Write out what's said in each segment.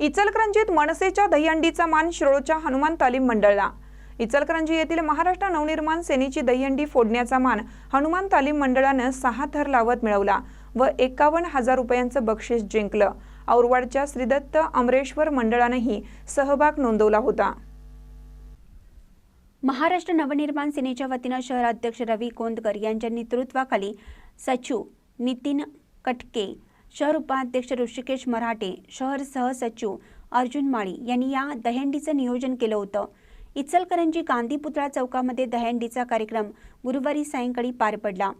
इचलकरंजीत मनसेच्या दहीहंडीचा मान शिरोळच्या हनुमान तालीम मंडळला. इचलकरंजी येथील महाराष्ट्र नवनिर्माण सेनेची दहीहंडी फोडण्याचा मान हनुमान तालीम मंडळानं सहा थर लावत मिळवला व एकावन्न हजार रुपयांचं बक्षीस जिंकलं. औरवाडच्या श्रीदत्त अमरेश्वर मंडळानंही सहभाग नोंदवला होता. महाराष्ट्र नवनिर्माण सेनेच्या वतीनं शहराध्यक्ष रवी कोंदकर यांच्या नेतृत्वाखाली सचिव नितीन कटके शहर उपाध्यक्ष ऋषिकेश मराठे शहर सहसचिव अर्जुन माळी यांनी या दहंडीचं नियोजन केलं होतं. इचलकरंजी गांधी पुतळा चौकामध्ये दहंडीचा कार्यक्रम गुरुवारी सायंकाळी पार पडला.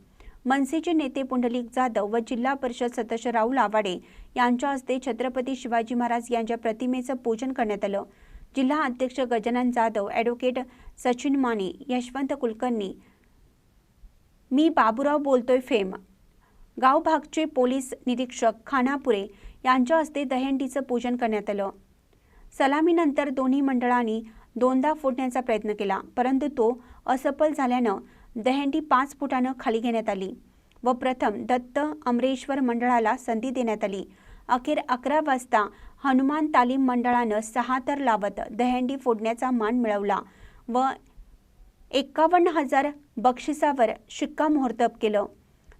मनसेचे नेते पुंडलिक जाधव व जिल्हा परिषद सदस्य राहुल आवाडे यांच्या हस्ते छत्रपती शिवाजी महाराज यांच्या प्रतिमेचं पूजन करण्यात आलं. जिल्हा अध्यक्ष गजानन जाधव ॲडव्होकेट सचिन माने यशवंत कुलकर्णी मी बाबूराव बोलतोय फेम गाव भागचे पोलीस निरीक्षक खानापुरे यांच्या हस्ते दहेंडीचं पूजन करण्यात आलं. सलामीनंतर दोन्ही मंडळांनी दोनदा फोडण्याचा प्रयत्न केला परंतु तो असफल झाल्यानं दहेंडी पाच फुटानं खाली घेण्यात आली व प्रथम दत्त अमरेश्वर मंडळाला संधी देण्यात आली. अखेर अकरा वाजता हनुमान तालीम मंडळानं सहा तर लावत दहेंडी फोडण्याचा मान मिळवला व एकावन्न हजार बक्षिसावर शिक्कामोर्तब केलं.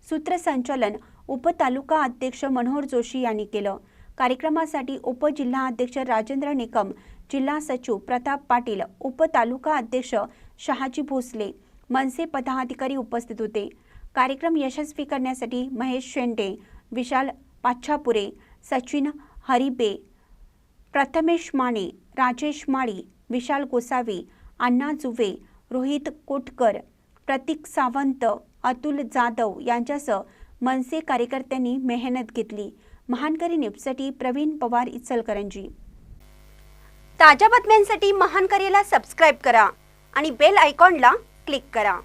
सूत्रसंचालन उपतालुका अध्यक्ष मनोहर जोशी यांनी केलं. कार्यक्रमासाठी उपजिल्हा अध्यक्ष राजेंद्र निकम जिल्हा सचिव प्रताप पाटील उपतालुका अध्यक्ष शहाजी भोसले मनसे पदाधिकारी उपस्थित होते. कार्यक्रम यशस्वी करण्यासाठी महेश शेंडे विशाल पाच्छापुरे सचिन हरिबे प्रथमेश माने राजेश माळी विशाल गोसावी अण्णा जुवे रोहित कोटकर प्रतीक सावंत अतुल जाधव यांच्यासह मनसे कार्यकर्त्यांनी मेहनत घेतली. महानकरी न्यूजसाठी प्रवीण पवार इचलकरंजी. ताज्या बातम्यांसाठी महानकरीला सबस्क्राईब करा आणि बेल आयकॉनला क्लिक करा.